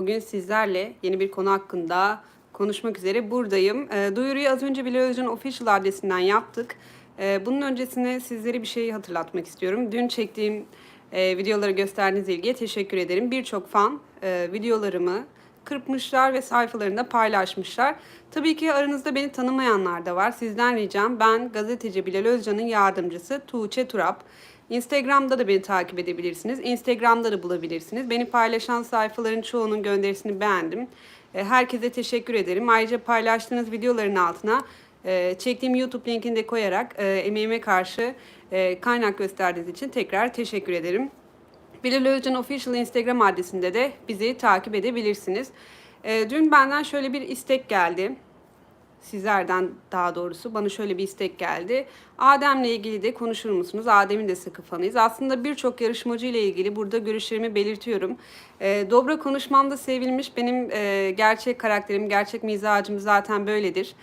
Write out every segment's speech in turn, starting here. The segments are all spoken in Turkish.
Bugün sizlerle yeni bir konu hakkında konuşmak üzere buradayım. E, duyuruyu az önce Bilal Özcan Official adresinden yaptık. E, bunun öncesine sizlere bir şey hatırlatmak istiyorum. Dün çektiğim e, videoları gösterdiğiniz ilgiye teşekkür ederim. Birçok fan e, videolarımı kırpmışlar ve sayfalarında paylaşmışlar. Tabii ki aranızda beni tanımayanlar da var. Sizden ricam ben gazeteci Bilal Özcan'ın yardımcısı Tuğçe Turap. Instagram'da da beni takip edebilirsiniz. Instagram'da da bulabilirsiniz. Beni paylaşan sayfaların çoğunun gönderisini beğendim. E, Herkese teşekkür ederim. Ayrıca paylaştığınız videoların altına e, çektiğim YouTube linkini de koyarak e, emeğime karşı kaynak gösterdiğiniz için tekrar teşekkür ederim. Bilal Özcan Official Instagram adresinde de bizi takip edebilirsiniz. Dün benden şöyle bir istek geldi. Sizlerden daha doğrusu bana şöyle bir istek geldi. Adem'le ilgili de konuşur musunuz? Adem'in de sıkı fanıyız. Aslında birçok yarışmacı ile ilgili burada görüşlerimi belirtiyorum. E, dobra konuşmamda sevilmiş. Benim e, gerçek karakterim, gerçek mizacım zaten böyledir.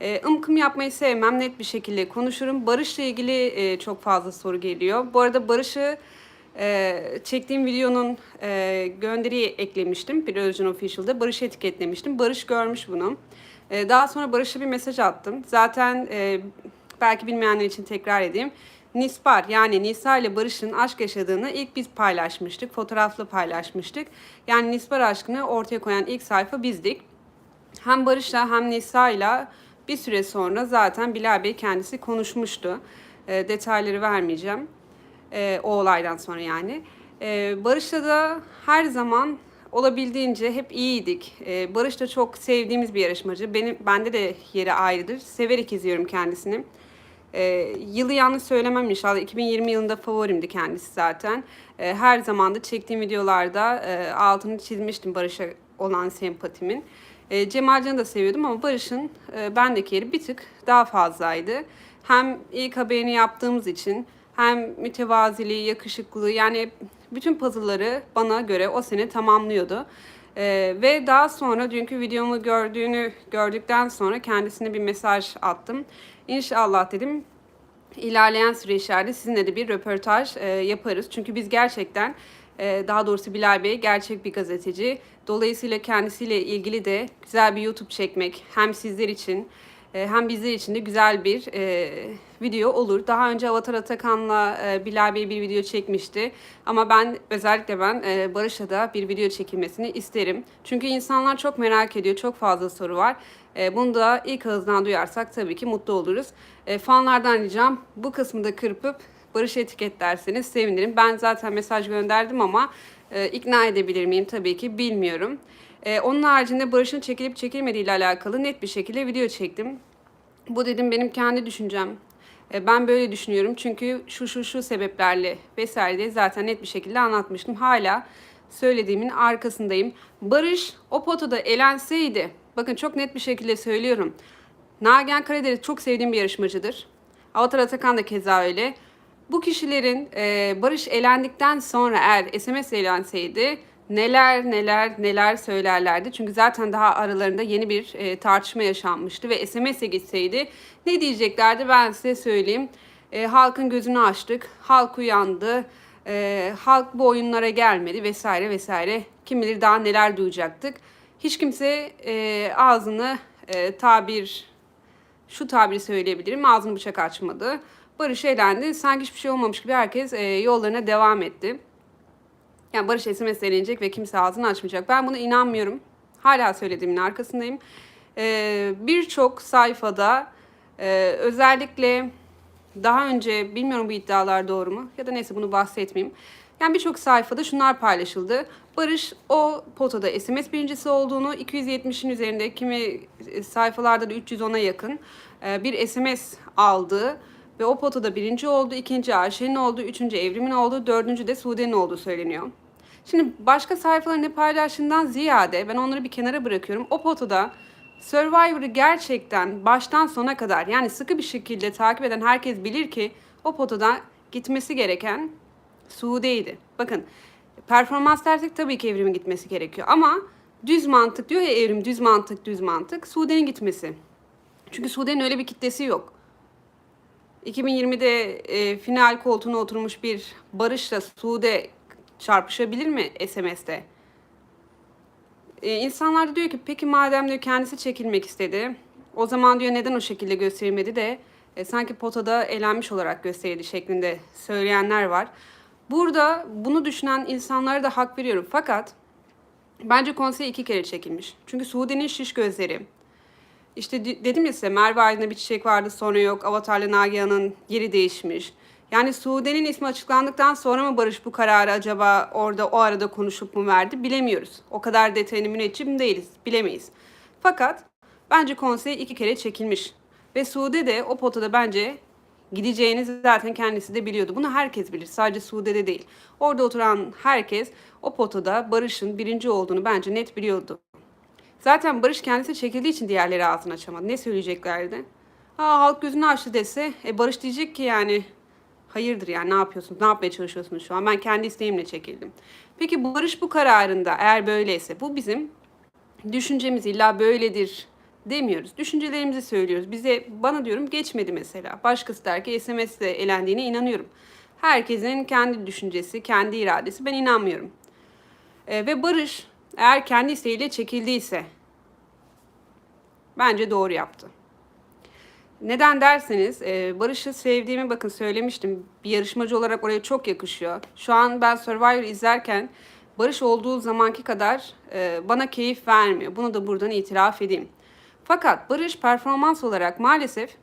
E, ımkım yapmayı sevmem. Net bir şekilde konuşurum. Barış'la ilgili e, çok fazla soru geliyor. Bu arada Barış'ı ee, çektiğim videonun e, gönderiyi eklemiştim. Bir Özcan Official'da. Barış etiketlemiştim. Barış görmüş bunu. Ee, daha sonra Barış'a bir mesaj attım. Zaten e, belki bilmeyenler için tekrar edeyim. Nispar yani Nisa ile Barış'ın aşk yaşadığını ilk biz paylaşmıştık. Fotoğraflı paylaşmıştık. Yani Nispar aşkını ortaya koyan ilk sayfa bizdik. Hem Barış'la hem Nisa'yla bir süre sonra zaten Bilal Bey kendisi konuşmuştu. E, detayları vermeyeceğim. E, o olaydan sonra yani. E, Barış'la da her zaman olabildiğince hep iyiydik. E, Barış da çok sevdiğimiz bir yarışmacı. Benim bende de yeri ayrıdır. Severek izliyorum kendisini. E, yılı yanlış söylemem inşallah. 2020 yılında favorimdi kendisi zaten. E, her zaman da çektiğim videolarda e, altını çizmiştim Barış'a olan sempatimin. E, Cemalcan'ı da seviyordum ama Barış'ın e, bendeki yeri bir tık daha fazlaydı. Hem ilk haberini yaptığımız için hem mütevaziliği, yakışıklılığı yani bütün puzzle'ları bana göre o sene tamamlıyordu. Ee, ve daha sonra dünkü videomu gördüğünü gördükten sonra kendisine bir mesaj attım. İnşallah dedim ilerleyen süreçlerde sizinle de bir röportaj e, yaparız. Çünkü biz gerçekten e, daha doğrusu Bilal Bey gerçek bir gazeteci. Dolayısıyla kendisiyle ilgili de güzel bir YouTube çekmek hem sizler için hem bizler için de güzel bir e, video olur. Daha önce Avatar Atakan'la e, Bilal Bey bir video çekmişti. Ama ben özellikle ben e, Barış'a da bir video çekilmesini isterim. Çünkü insanlar çok merak ediyor. Çok fazla soru var. E, bunu da ilk ağızdan duyarsak tabii ki mutlu oluruz. E, fanlardan ricam bu kısmı da kırpıp Barış etiketlerseniz sevinirim. Ben zaten mesaj gönderdim ama e, ikna edebilir miyim tabii ki bilmiyorum. E, onun haricinde Barış'ın çekilip çekilmediği ile alakalı net bir şekilde video çektim. Bu dedim benim kendi düşüncem. E, ben böyle düşünüyorum çünkü şu şu şu sebeplerle vesaire diye zaten net bir şekilde anlatmıştım. Hala söylediğimin arkasındayım. Barış o potada elenseydi, bakın çok net bir şekilde söylüyorum. Nagihan Karadeniz çok sevdiğim bir yarışmacıdır. Avatar Atakan da keza öyle. Bu kişilerin e, Barış elendikten sonra eğer SMS elenseydi neler neler neler söylerlerdi. Çünkü zaten daha aralarında yeni bir e, tartışma yaşanmıştı ve SMS'e gitseydi ne diyeceklerdi ben size söyleyeyim. E, halkın gözünü açtık, halk uyandı, e, halk bu oyunlara gelmedi vesaire vesaire. Kim bilir daha neler duyacaktık. Hiç kimse e, ağzını e, tabir şu tabiri söyleyebilirim ağzını bıçak açmadı. Barış eğlendi. Sanki hiçbir şey olmamış gibi herkes e, yollarına devam etti. Yani Barış SMS deneyecek ve kimse ağzını açmayacak. Ben buna inanmıyorum. Hala söylediğimin arkasındayım. Ee, Birçok sayfada e, özellikle daha önce bilmiyorum bu iddialar doğru mu ya da neyse bunu bahsetmeyeyim. Yani birçok sayfada şunlar paylaşıldı. Barış o potada SMS birincisi olduğunu 270'in üzerinde kimi sayfalarda da 310'a yakın e, bir SMS aldığı ve o potada birinci oldu, ikinci Ayşe'nin oldu, üçüncü Evrim'in oldu, dördüncü de Sude'nin olduğu söyleniyor. Şimdi başka sayfaların ne paylaştığından ziyade ben onları bir kenara bırakıyorum. O potada Survivor'ı gerçekten baştan sona kadar yani sıkı bir şekilde takip eden herkes bilir ki o potada gitmesi gereken Sude'ydi. Bakın performans dersek tabii ki evrimin gitmesi gerekiyor ama düz mantık diyor ya evrim düz mantık düz mantık Sude'nin gitmesi. Çünkü Sude'nin öyle bir kitlesi yok. 2020'de e, final koltuğuna oturmuş bir Barış'la Sude çarpışabilir mi SMS'te? E, insanlar da diyor ki peki madem diyor kendisi çekilmek istedi. O zaman diyor neden o şekilde gösterilmedi de e, sanki potada elenmiş olarak gösterildi şeklinde söyleyenler var. Burada bunu düşünen insanlara da hak veriyorum. Fakat bence konsey iki kere çekilmiş. Çünkü Suudi'nin şiş gözleri, işte de- dedim ya size Merve Aydın'da bir çiçek vardı sonra yok. Avatar'la Nagihan'ın yeri değişmiş. Yani Suude'nin ismi açıklandıktan sonra mı Barış bu kararı acaba orada o arada konuşup mu verdi bilemiyoruz. O kadar detayını müneccim değiliz. Bilemeyiz. Fakat bence konsey iki kere çekilmiş. Ve Suude de o potada bence gideceğini zaten kendisi de biliyordu. Bunu herkes bilir. Sadece Suude'de değil. Orada oturan herkes o potada Barış'ın birinci olduğunu bence net biliyordu. Zaten Barış kendisi çekildiği için diğerleri ağzını açamadı. Ne söyleyeceklerdi? Ha halk gözünü açtı dese e Barış diyecek ki yani hayırdır yani ne yapıyorsunuz? Ne yapmaya çalışıyorsunuz şu an? Ben kendi isteğimle çekildim. Peki Barış bu kararında eğer böyleyse bu bizim düşüncemiz illa böyledir demiyoruz. Düşüncelerimizi söylüyoruz. Bize bana diyorum geçmedi mesela. Başkası der ki SMS'le elendiğine inanıyorum. Herkesin kendi düşüncesi, kendi iradesi. Ben inanmıyorum. E, ve Barış eğer kendi isteğiyle çekildiyse bence doğru yaptı. Neden derseniz e, Barış'ı sevdiğimi bakın söylemiştim. Bir yarışmacı olarak oraya çok yakışıyor. Şu an ben Survivor izlerken Barış olduğu zamanki kadar e, bana keyif vermiyor. Bunu da buradan itiraf edeyim. Fakat Barış performans olarak maalesef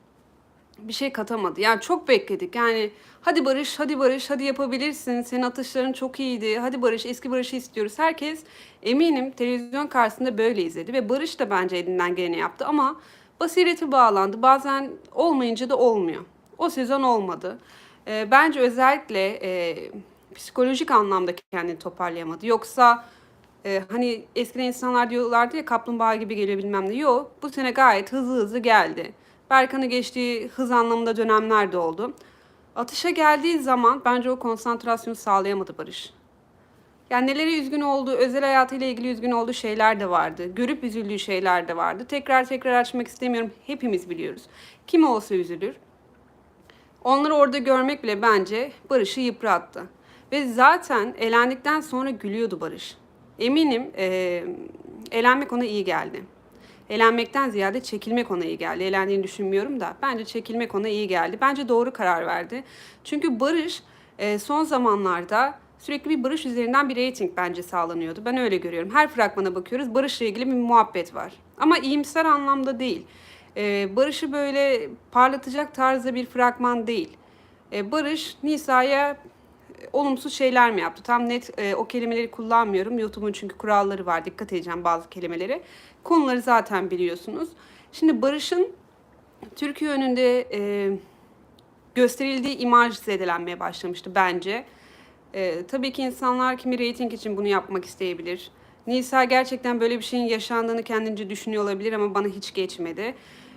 bir şey katamadı. Yani çok bekledik. Yani hadi Barış, hadi Barış, hadi yapabilirsin. Senin atışların çok iyiydi. Hadi Barış, eski Barış'ı istiyoruz. Herkes eminim televizyon karşısında böyle izledi ve Barış da bence elinden geleni yaptı ama basireti bağlandı. Bazen olmayınca da olmuyor. O sezon olmadı. Ee, bence özellikle e, psikolojik anlamda kendini toparlayamadı. Yoksa e, hani eskiden insanlar diyorlardı ya kaplumbağa gibi geliyor bilmem ne. Yok bu sene gayet hızlı hızlı geldi. Berkan'ı geçtiği hız anlamında dönemler de oldu. Atışa geldiği zaman bence o konsantrasyonu sağlayamadı Barış. Yani nelere üzgün olduğu, özel hayatıyla ilgili üzgün olduğu şeyler de vardı. Görüp üzüldüğü şeyler de vardı. Tekrar tekrar açmak istemiyorum. Hepimiz biliyoruz. Kim olsa üzülür. Onları orada görmek bile bence Barış'ı yıprattı. Ve zaten elendikten sonra gülüyordu Barış. Eminim eee elenmek ona iyi geldi. Elenmekten ziyade çekilmek ona iyi geldi. Elendiğini düşünmüyorum da bence çekilmek ona iyi geldi. Bence doğru karar verdi. Çünkü Barış e, son zamanlarda sürekli bir Barış üzerinden bir reyting bence sağlanıyordu. Ben öyle görüyorum. Her fragmana bakıyoruz. Barış'la ilgili bir muhabbet var. Ama iyimser anlamda değil. E, Barış'ı böyle parlatacak tarzda bir fragman değil. E, Barış Nisa'ya e, olumsuz şeyler mi yaptı? Tam net e, o kelimeleri kullanmıyorum. YouTube'un çünkü kuralları var. Dikkat edeceğim bazı kelimeleri. Konuları zaten biliyorsunuz. Şimdi Barış'ın Türkiye önünde e, gösterildiği imaj zedelenmeye başlamıştı bence. E, tabii ki insanlar kimi reyting için bunu yapmak isteyebilir. Nisa gerçekten böyle bir şeyin yaşandığını kendince düşünüyor olabilir ama bana hiç geçmedi.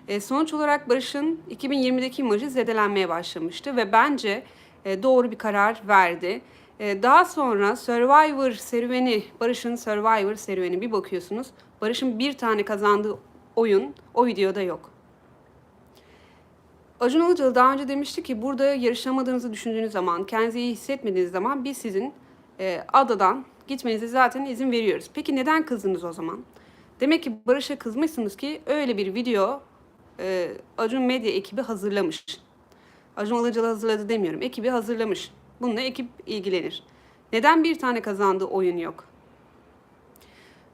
E, sonuç olarak Barış'ın 2020'deki imajı zedelenmeye başlamıştı ve bence e, doğru bir karar verdi. E, daha sonra Survivor serüveni, Barış'ın Survivor serüveni bir bakıyorsunuz. Barış'ın bir tane kazandığı oyun o videoda yok. Acun Ilıcalı daha önce demişti ki burada yarışamadığınızı düşündüğünüz zaman, kendinizi iyi hissetmediğiniz zaman biz sizin e, adadan gitmenize zaten izin veriyoruz. Peki neden kızdınız o zaman? Demek ki Barış'a kızmışsınız ki öyle bir video e, Acun Medya ekibi hazırlamış. Acun Ilıcalı hazırladı demiyorum. Ekibi hazırlamış. Bununla ekip ilgilenir. Neden bir tane kazandığı oyun yok?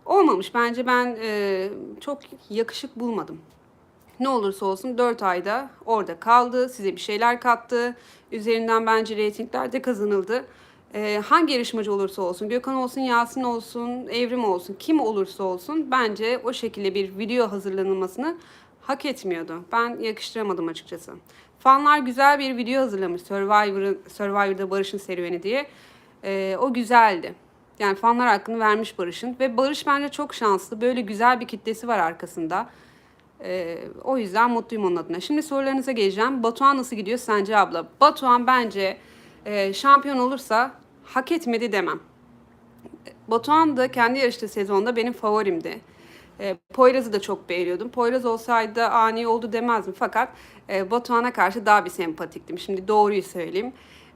Olmamış. Bence ben e, çok yakışık bulmadım. Ne olursa olsun 4 ayda orada kaldı. Size bir şeyler kattı. Üzerinden bence reytingler de kazanıldı. E, hangi yarışmacı olursa olsun, Gökhan olsun, Yasin olsun, Evrim olsun, kim olursa olsun bence o şekilde bir video hazırlanılmasını hak etmiyordu. Ben yakıştıramadım açıkçası. Fanlar güzel bir video hazırlamış Survivor'ın Survivor'da Barış'ın serüveni diye. E, o güzeldi. Yani fanlar hakkını vermiş Barış'ın ve Barış bence çok şanslı. Böyle güzel bir kitlesi var arkasında. Ee, o yüzden mutluyum onun adına. Şimdi sorularınıza geleceğim. Batuhan nasıl gidiyor sence abla? Batuhan bence e, şampiyon olursa hak etmedi demem. Batuhan da kendi yarıştığı sezonda benim favorimdi. E, Poyraz'ı da çok beğeniyordum. Poyraz olsaydı ani oldu demezdim. Fakat e, Batuhan'a karşı daha bir sempatiktim. Şimdi doğruyu söyleyeyim.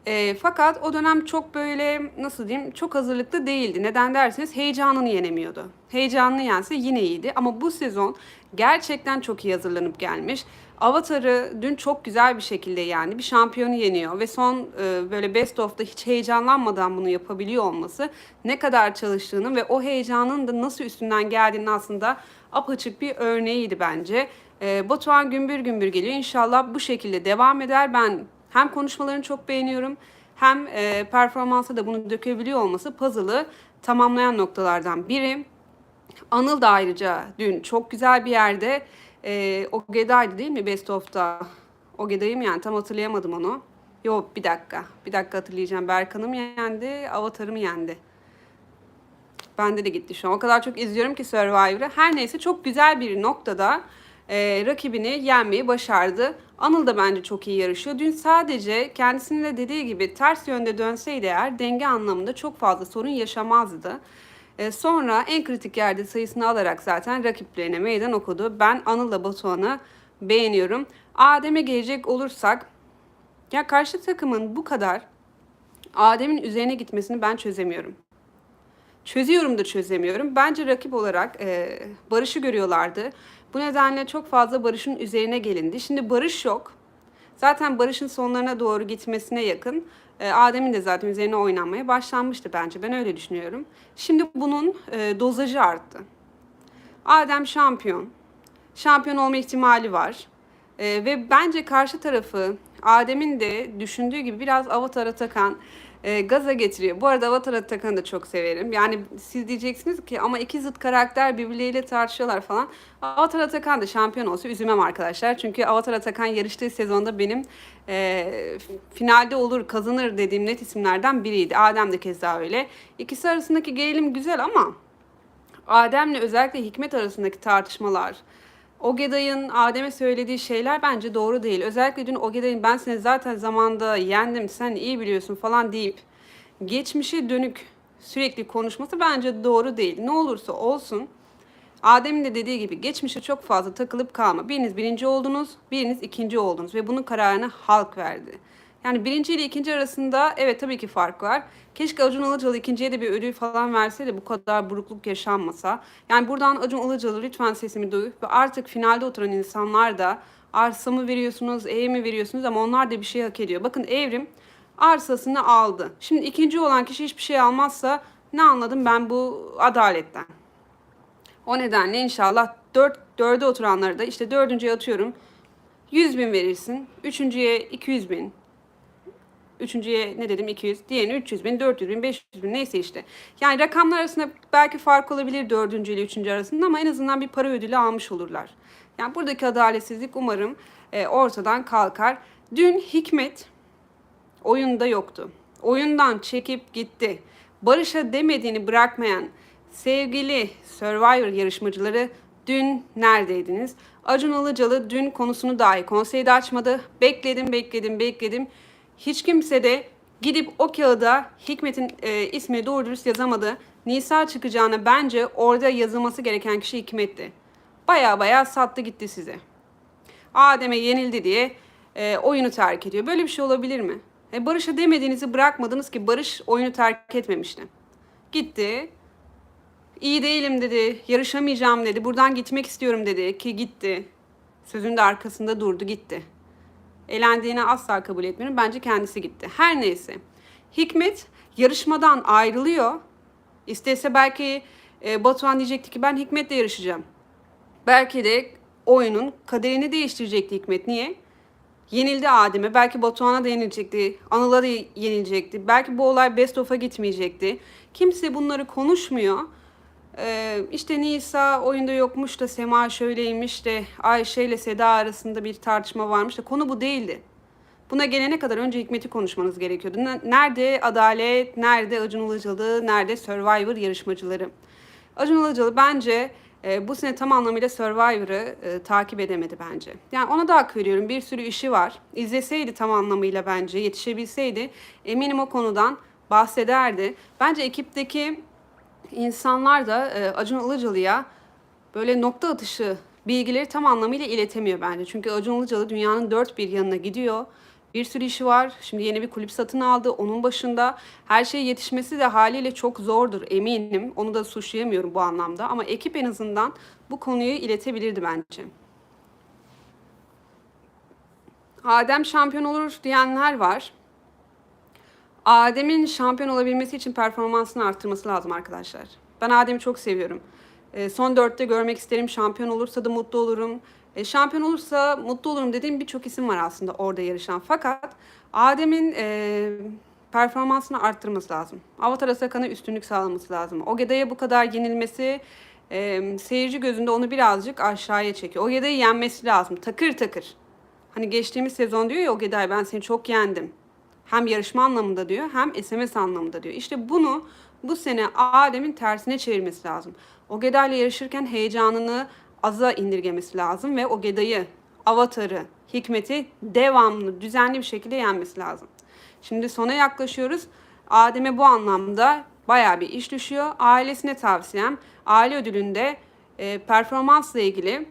E, fakat o dönem çok böyle nasıl diyeyim çok hazırlıklı değildi. Neden derseniz heyecanını yenemiyordu. Heyecanını yense yine iyiydi ama bu sezon gerçekten çok iyi hazırlanıp gelmiş. Avatar'ı dün çok güzel bir şekilde yendi. Bir şampiyonu yeniyor ve son e, böyle best of'ta hiç heyecanlanmadan bunu yapabiliyor olması ne kadar çalıştığını ve o heyecanın da nasıl üstünden geldiğini aslında apaçık bir örneğiydi bence. E, Batuhan gümbür gümbür geliyor. İnşallah bu şekilde devam eder. Ben hem konuşmalarını çok beğeniyorum hem e, performansa da bunu dökebiliyor olması puzzle'ı tamamlayan noktalardan biri. Anıl da ayrıca dün çok güzel bir yerde e, Ogeda'ydı değil mi Best of'ta? Ogeda'yı mı yani tam hatırlayamadım onu. Yok bir dakika. Bir dakika hatırlayacağım. Berkan'ı mı yendi? Avatar'ı mı yendi? Bende de gitti şu an. O kadar çok izliyorum ki Survivor'ı. Her neyse çok güzel bir noktada e, rakibini yenmeyi başardı. Anıl da bence çok iyi yarışıyor. Dün sadece kendisinin de dediği gibi ters yönde dönseydi eğer denge anlamında çok fazla sorun yaşamazdı. E, sonra en kritik yerde sayısını alarak zaten rakiplerine meydan okudu. Ben Anıl'la Batuhan'ı beğeniyorum. Adem'e gelecek olursak ya karşı takımın bu kadar Adem'in üzerine gitmesini ben çözemiyorum. Çözüyorum da çözemiyorum. Bence rakip olarak e, Barış'ı görüyorlardı. Bu nedenle çok fazla Barış'ın üzerine gelindi. Şimdi Barış yok. Zaten Barış'ın sonlarına doğru gitmesine yakın. E, Adem'in de zaten üzerine oynanmaya başlanmıştı bence. Ben öyle düşünüyorum. Şimdi bunun e, dozajı arttı. Adem şampiyon. Şampiyon olma ihtimali var. E, ve bence karşı tarafı Adem'in de düşündüğü gibi biraz Avatar Atakan e, gaza getiriyor. Bu arada Avatar Atakan'ı da çok severim. Yani siz diyeceksiniz ki ama iki zıt karakter birbirleriyle tartışıyorlar falan. Avatar Atakan da şampiyon olsa üzülmem arkadaşlar. Çünkü Avatar Atakan yarıştığı sezonda benim e, finalde olur kazanır dediğim net isimlerden biriydi. Adem de keza öyle. İkisi arasındaki gerilim güzel ama Adem'le özellikle Hikmet arasındaki tartışmalar, Ogeday'ın Adem'e söylediği şeyler bence doğru değil. Özellikle dün Ogeday'ın ben seni zaten zamanda yendim, sen iyi biliyorsun falan deyip geçmişe dönük sürekli konuşması bence doğru değil. Ne olursa olsun Adem'in de dediği gibi geçmişe çok fazla takılıp kalma. Biriniz birinci oldunuz, biriniz ikinci oldunuz ve bunun kararını halk verdi. Yani birinci ile ikinci arasında evet tabii ki fark var. Keşke Acun Ilıcalı ikinciye de bir ödül falan verseydi bu kadar burukluk yaşanmasa. Yani buradan Acun Ilıcalı lütfen sesimi duy ve artık finalde oturan insanlar da arsa mı veriyorsunuz, ev mi veriyorsunuz ama onlar da bir şey hak ediyor. Bakın Evrim arsasını aldı. Şimdi ikinci olan kişi hiçbir şey almazsa ne anladım ben bu adaletten? O nedenle inşallah 4, 4'e oturanları da işte dördüncüye atıyorum 100 bin verirsin. Üçüncüye 200 bin. Üçüncüye ne dedim 200. Diğerine 300 bin, 400 bin, 500 bin neyse işte. Yani rakamlar arasında belki fark olabilir dördüncü ile üçüncü arasında ama en azından bir para ödülü almış olurlar. Yani buradaki adaletsizlik umarım e, ortadan kalkar. Dün Hikmet oyunda yoktu. Oyundan çekip gitti. Barış'a demediğini bırakmayan sevgili Survivor yarışmacıları dün neredeydiniz? Acun Ilıcalı dün konusunu dahi konseyde açmadı. Bekledim, bekledim, bekledim. Hiç kimse de gidip o kağıda Hikmet'in e, ismini doğru dürüst yazamadı. Nisa çıkacağına bence orada yazılması gereken kişi Hikmet'ti. Baya baya sattı gitti size. Adem'e yenildi diye e, oyunu terk ediyor. Böyle bir şey olabilir mi? E, Barış'a demediğinizi bırakmadınız ki Barış oyunu terk etmemişti. Gitti. İyi değilim dedi. Yarışamayacağım dedi. Buradan gitmek istiyorum dedi ki gitti. Sözün de arkasında durdu gitti. Elendiğini asla kabul etmiyorum. Bence kendisi gitti. Her neyse. Hikmet yarışmadan ayrılıyor. İstese belki e, Batuhan diyecekti ki ben Hikmet'le yarışacağım. Belki de oyunun kaderini değiştirecekti Hikmet. Niye? Yenildi Adem'e. Belki Batuhan'a da yenilecekti. Anıl'a da yenilecekti. Belki bu olay best of'a gitmeyecekti. Kimse bunları konuşmuyor. Ee, işte Nisa oyunda yokmuş da Sema şöyleymiş de Ayşe ile Seda arasında bir tartışma varmış da konu bu değildi. Buna gelene kadar önce Hikmet'i konuşmanız gerekiyordu. Nerede adalet, nerede Acun Ilıcalı, nerede Survivor yarışmacıları? Acun Ilıcalı bence e, bu sene tam anlamıyla Survivor'ı e, takip edemedi bence. Yani ona da hak veriyorum. Bir sürü işi var. İzleseydi tam anlamıyla bence, yetişebilseydi eminim o konudan bahsederdi. Bence ekipteki insanlar da e, Acun Ilıcalı'ya böyle nokta atışı bilgileri tam anlamıyla iletemiyor bence. Çünkü Acun Ilıcalı dünyanın dört bir yanına gidiyor Bir sürü işi var. Şimdi yeni bir kulüp satın aldı. Onun başında her şeye yetişmesi de haliyle çok zordur eminim. Onu da suçlayamıyorum bu anlamda. Ama ekip en azından bu konuyu iletebilirdi bence. Adem şampiyon olur diyenler var. Adem'in şampiyon olabilmesi için performansını arttırması lazım arkadaşlar. Ben Adem'i çok seviyorum. E, son dörtte görmek isterim. Şampiyon olursa da mutlu olurum. E, şampiyon olursa mutlu olurum dediğim birçok isim var aslında orada yarışan. Fakat Adem'in e, performansını arttırması lazım. Avatar Asakan'a üstünlük sağlaması lazım. Ogeda'ya bu kadar yenilmesi e, seyirci gözünde onu birazcık aşağıya çekiyor. Ogeda'yı yenmesi lazım. Takır takır. Hani geçtiğimiz sezon diyor ya Ogeday ben seni çok yendim. Hem yarışma anlamında diyor hem SMS anlamında diyor. İşte bunu bu sene Adem'in tersine çevirmesi lazım. Ogeday ile yarışırken heyecanını aza indirgemesi lazım ve Ogeday'ı, Avatar'ı, Hikmet'i devamlı, düzenli bir şekilde yenmesi lazım. Şimdi sona yaklaşıyoruz. Adem'e bu anlamda bayağı bir iş düşüyor. Ailesine tavsiyem aile ödülünde e, performansla ilgili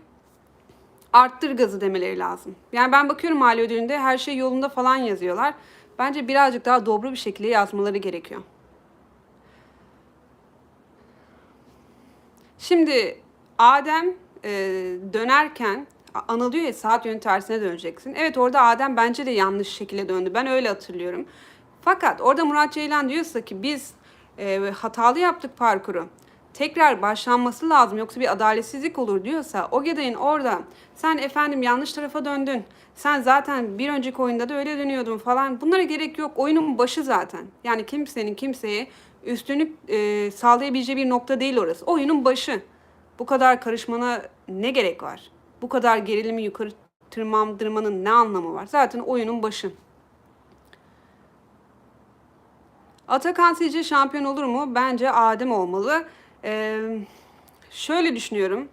arttır gazı demeleri lazım. Yani ben bakıyorum aile ödülünde her şey yolunda falan yazıyorlar. Bence birazcık daha dobro bir şekilde yazmaları gerekiyor. Şimdi Adem e, dönerken Anıl diyor ya saat yönü tersine döneceksin. Evet orada Adem bence de yanlış şekilde döndü. Ben öyle hatırlıyorum. Fakat orada Murat Ceylan diyorsa ki biz e, hatalı yaptık parkuru. Tekrar başlanması lazım yoksa bir adaletsizlik olur diyorsa o Ogeday'ın orada sen efendim yanlış tarafa döndün. Sen zaten bir önceki oyunda da öyle dönüyordun falan. Bunlara gerek yok. Oyunun başı zaten. Yani kimsenin kimseye üstünlük e, sağlayabileceği bir nokta değil orası. Oyunun başı. Bu kadar karışmana ne gerek var? Bu kadar gerilimi yukarı tırmandırmanın ne anlamı var? Zaten oyunun başı. Atakan sizce şampiyon olur mu? Bence Adem olmalı. Ee, şöyle düşünüyorum.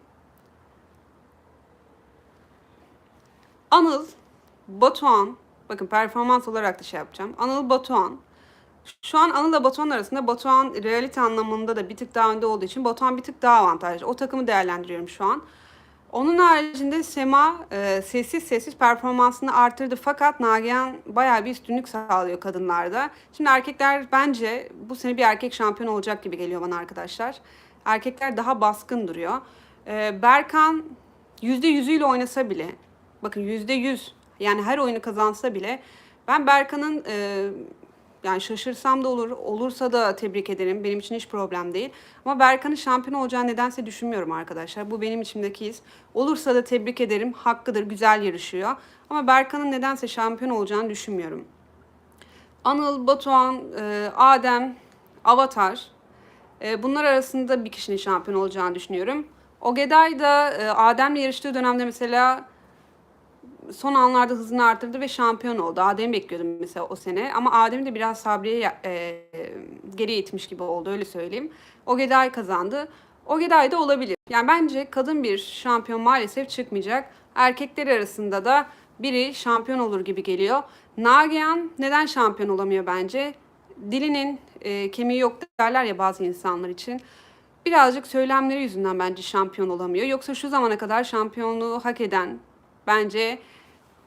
Anıl, Batuhan, bakın performans olarak da şey yapacağım. Anıl, Batuhan. Şu an Anıl'la Batuhan arasında Batuhan realite anlamında da bir tık daha önde olduğu için Batuhan bir tık daha avantajlı. O takımı değerlendiriyorum şu an. Onun haricinde Sema e, sessiz sessiz performansını artırdı fakat Nagihan bayağı bir üstünlük sağlıyor kadınlarda. Şimdi erkekler bence bu sene bir erkek şampiyon olacak gibi geliyor bana arkadaşlar. Erkekler daha baskın duruyor. E, Berkan yüzde yüzüyle oynasa bile bakın yüzde yüz yani her oyunu kazansa bile ben Berkan'ın e, yani şaşırsam da olur, olursa da tebrik ederim. Benim için hiç problem değil. Ama Berkan'ın şampiyon olacağını nedense düşünmüyorum arkadaşlar. Bu benim içimdeki his. Olursa da tebrik ederim. Hakkıdır, güzel yarışıyor. Ama Berkan'ın nedense şampiyon olacağını düşünmüyorum. Anıl, Batuhan, e, Adem, Avatar. E, bunlar arasında bir kişinin şampiyon olacağını düşünüyorum. Ogeday da e, Adem'le yarıştığı dönemde mesela son anlarda hızını arttırdı ve şampiyon oldu. Adem'i bekliyordum mesela o sene. Ama Adem'i de biraz Sabri'ye e, geriye itmiş gibi oldu öyle söyleyeyim. Ogeday kazandı. Ogeday da olabilir. Yani bence kadın bir şampiyon maalesef çıkmayacak. Erkekler arasında da biri şampiyon olur gibi geliyor. Nagihan neden şampiyon olamıyor bence? Dilinin e, kemiği yok derler ya bazı insanlar için. Birazcık söylemleri yüzünden bence şampiyon olamıyor. Yoksa şu zamana kadar şampiyonluğu hak eden bence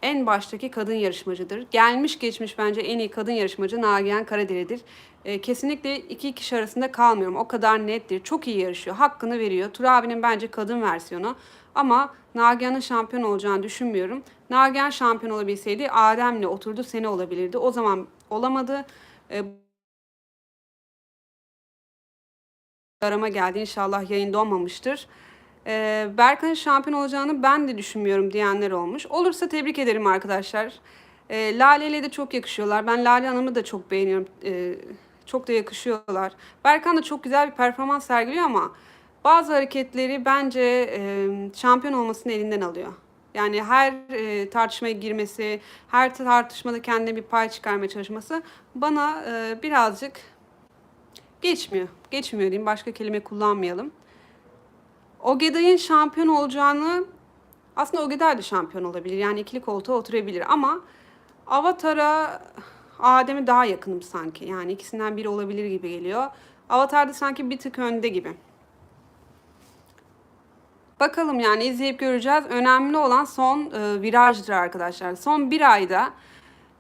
en baştaki kadın yarışmacıdır. Gelmiş geçmiş bence en iyi kadın yarışmacı Nagihan Karadeli'dir. E, kesinlikle iki kişi arasında kalmıyorum. O kadar nettir. Çok iyi yarışıyor. Hakkını veriyor. Tur abinin bence kadın versiyonu. Ama Nagihan'ın şampiyon olacağını düşünmüyorum. Nagihan şampiyon olabilseydi Adem'le oturdu sene olabilirdi. O zaman olamadı. E, arama geldi. İnşallah yayında olmamıştır. Ee, Berkan'ın şampiyon olacağını ben de düşünmüyorum diyenler olmuş. Olursa tebrik ederim arkadaşlar. Ee, Lale ile de çok yakışıyorlar. Ben Lale Hanım'ı da çok beğeniyorum. Ee, çok da yakışıyorlar. Berkan da çok güzel bir performans sergiliyor ama bazı hareketleri bence e, şampiyon olmasını elinden alıyor. Yani her e, tartışmaya girmesi, her tartışmada kendine bir pay çıkarmaya çalışması bana e, birazcık geçmiyor. Geçmiyor diyeyim. Başka kelime kullanmayalım. Ogeday'ın şampiyon olacağını aslında Ogeday da şampiyon olabilir. Yani ikili koltuğa oturabilir ama Avatar'a Adem'e daha yakınım sanki. Yani ikisinden biri olabilir gibi geliyor. Avatar'da sanki bir tık önde gibi. Bakalım yani izleyip göreceğiz. Önemli olan son e, virajdır arkadaşlar. Son bir ayda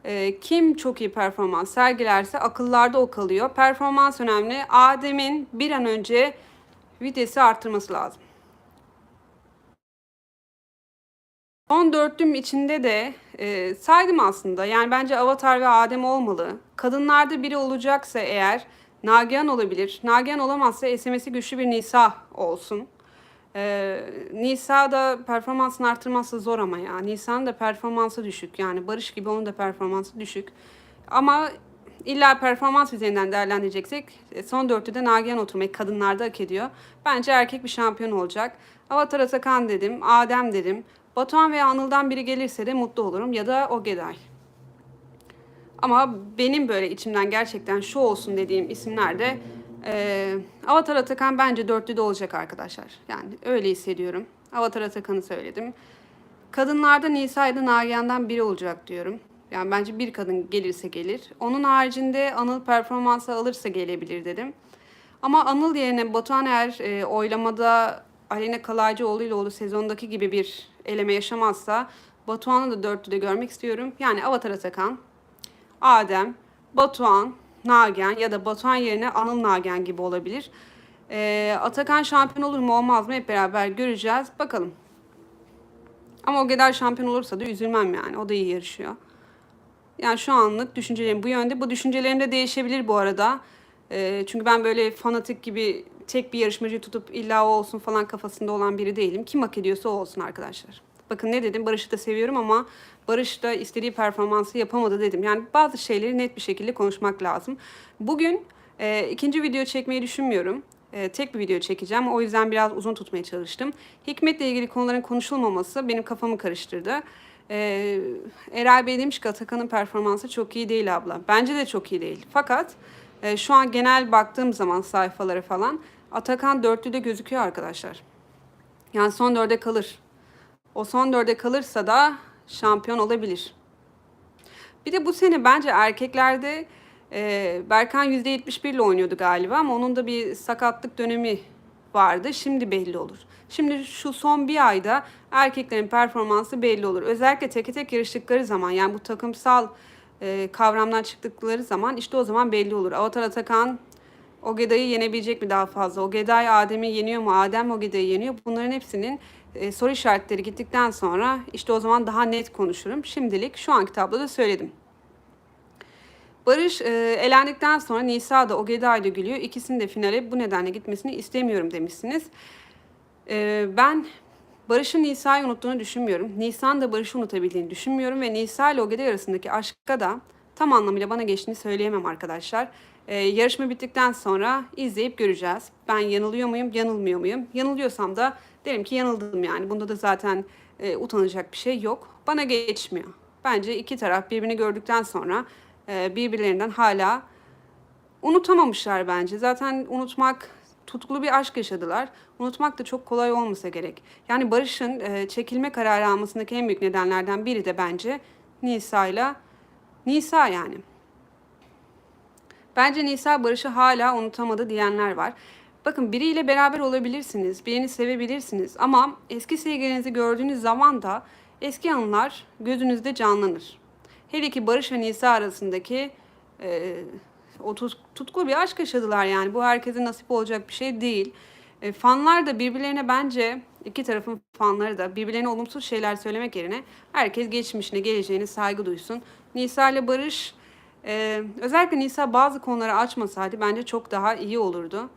e, kim çok iyi performans sergilerse akıllarda o kalıyor. Performans önemli. Adem'in bir an önce vitesi arttırması lazım. Son dörtlüm içinde de e, saydım aslında. Yani bence Avatar ve Adem olmalı. Kadınlarda biri olacaksa eğer Nagihan olabilir. Nagihan olamazsa SMS'i güçlü bir Nisa olsun. Ee, Nisa da performansını arttırması zor ama ya. Nisa'nın da performansı düşük. Yani Barış gibi onun da performansı düşük. Ama illa performans üzerinden değerlendireceksek e, son dörtlüde Nagihan oturmayı kadınlarda hak ediyor. Bence erkek bir şampiyon olacak. Avatar Atakan dedim, Adem dedim. Batuhan veya Anıl'dan biri gelirse de mutlu olurum ya da Ogeday. Ama benim böyle içimden gerçekten şu olsun dediğim isimler de e, Avatar Atakan bence dörtlüde olacak arkadaşlar. Yani öyle hissediyorum. Avatar Atakan'ı söyledim. Kadınlarda Nisa ya da Nagihan'dan biri olacak diyorum. Yani bence bir kadın gelirse gelir. Onun haricinde Anıl performansı alırsa gelebilir dedim. Ama Anıl yerine Batuhan eğer e, oylamada Aleyna Kalaycıoğlu ile olduğu sezondaki gibi bir eleme yaşamazsa Batuhan'ı da dörtlüde görmek istiyorum. Yani Avatar Atakan, Adem, Batuhan, Nagen ya da Batuhan yerine Anıl Nagen gibi olabilir. Ee, Atakan şampiyon olur mu olmaz mı hep beraber göreceğiz. Bakalım. Ama o kadar şampiyon olursa da üzülmem yani. O da iyi yarışıyor. Yani şu anlık düşüncelerim bu yönde. Bu düşüncelerim de değişebilir bu arada. Ee, çünkü ben böyle fanatik gibi tek bir yarışmacıyı tutup illa o olsun falan kafasında olan biri değilim. Kim hak ediyorsa o olsun arkadaşlar. Bakın ne dedim? Barış'ı da seviyorum ama Barış da istediği performansı yapamadı dedim. Yani bazı şeyleri net bir şekilde konuşmak lazım. Bugün e, ikinci video çekmeyi düşünmüyorum. E, tek bir video çekeceğim. O yüzden biraz uzun tutmaya çalıştım. Hikmet'le ilgili konuların konuşulmaması benim kafamı karıştırdı. E, Eray Bey demiş ki Atakan'ın performansı çok iyi değil abla. Bence de çok iyi değil. Fakat e, şu an genel baktığım zaman sayfalara falan Atakan dörtlüde gözüküyor arkadaşlar. Yani son dörde kalır. O son dörde kalırsa da şampiyon olabilir. Bir de bu sene bence erkeklerde e, Berkan %71 ile oynuyordu galiba ama onun da bir sakatlık dönemi vardı. Şimdi belli olur. Şimdi şu son bir ayda erkeklerin performansı belli olur. Özellikle teke tek yarıştıkları zaman yani bu takımsal e, kavramdan çıktıkları zaman işte o zaman belli olur. Avatar Atakan Ogeday'ı yenebilecek mi daha fazla? Ogeday Adem'i yeniyor mu? Adem Ogeday'ı yeniyor. Bunların hepsinin e, soru işaretleri gittikten sonra işte o zaman daha net konuşurum. Şimdilik şu anki tabloda söyledim. Barış e, elendikten sonra Nisa da Ogeday ile gülüyor. İkisinin de finale bu nedenle gitmesini istemiyorum demişsiniz. E, ben Barış'ın Nisa'yı unuttuğunu düşünmüyorum. Nisa'nın da Barış'ı unutabildiğini düşünmüyorum ve Nisa ile Ogeday arasındaki aşka da tam anlamıyla bana geçtiğini söyleyemem arkadaşlar. Ee, yarışma bittikten sonra izleyip göreceğiz. Ben yanılıyor muyum, yanılmıyor muyum? Yanılıyorsam da derim ki yanıldım yani. Bunda da zaten e, utanacak bir şey yok. Bana geçmiyor. Bence iki taraf birbirini gördükten sonra e, birbirlerinden hala unutamamışlar bence. Zaten unutmak tutkulu bir aşk yaşadılar. Unutmak da çok kolay olmasa gerek. Yani Barış'ın e, çekilme kararı almasındaki en büyük nedenlerden biri de bence Nisa'yla Nisa yani. Bence Nisa Barış'ı hala unutamadı diyenler var. Bakın biriyle beraber olabilirsiniz, birini sevebilirsiniz ama eski sevgilinizi gördüğünüz zaman da eski anılar gözünüzde canlanır. Hele ki Barış ve Nisa arasındaki e, o tut, tutkulu bir aşk yaşadılar yani. Bu herkese nasip olacak bir şey değil. E, fanlar da birbirlerine bence iki tarafın fanları da birbirlerine olumsuz şeyler söylemek yerine herkes geçmişine, geleceğine saygı duysun. Nisa ile Barış ee, özellikle Nisa bazı konuları açmasaydı bence çok daha iyi olurdu.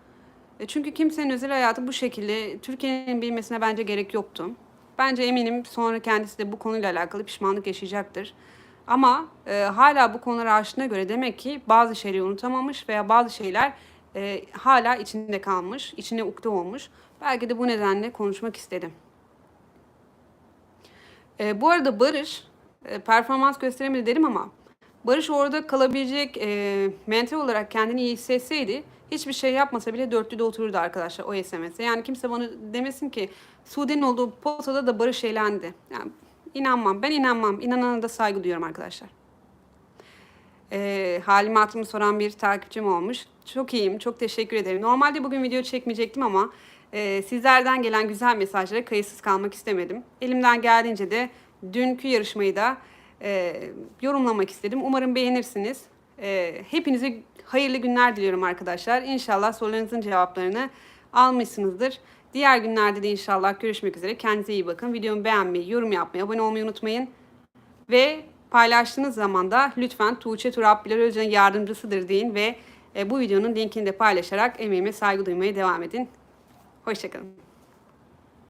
E, çünkü kimsenin özel hayatı bu şekilde Türkiye'nin bilmesine bence gerek yoktu. Bence eminim sonra kendisi de bu konuyla alakalı pişmanlık yaşayacaktır. Ama e, hala bu konulara açtığına göre demek ki bazı şeyleri unutamamış veya bazı şeyler e, hala içinde kalmış, içine ukde olmuş. Belki de bu nedenle konuşmak istedim. E, bu arada Barış e, performans gösteremedi dedim ama Barış orada kalabilecek e, mental olarak kendini iyi hissetseydi hiçbir şey yapmasa bile dörtlüde otururdu arkadaşlar o SMS'e. Yani kimse bana demesin ki Sude'nin olduğu potada da Barış eğlendi. Yani inanmam. Ben inanmam. İnanana da saygı duyuyorum arkadaşlar. E, halimi hatırımı soran bir takipçim olmuş. Çok iyiyim. Çok teşekkür ederim. Normalde bugün video çekmeyecektim ama e, sizlerden gelen güzel mesajlara kayıtsız kalmak istemedim. Elimden geldiğince de dünkü yarışmayı da e, yorumlamak istedim. Umarım beğenirsiniz. E, hepinize hayırlı günler diliyorum arkadaşlar. İnşallah sorularınızın cevaplarını almışsınızdır. Diğer günlerde de inşallah görüşmek üzere. Kendinize iyi bakın. Videomu beğenmeyi, yorum yapmayı, abone olmayı unutmayın. Ve paylaştığınız zaman da lütfen Tuğçe Turap Bilal Özcan'ın yardımcısıdır deyin ve e, bu videonun linkini de paylaşarak emeğime saygı duymaya devam edin. Hoşçakalın.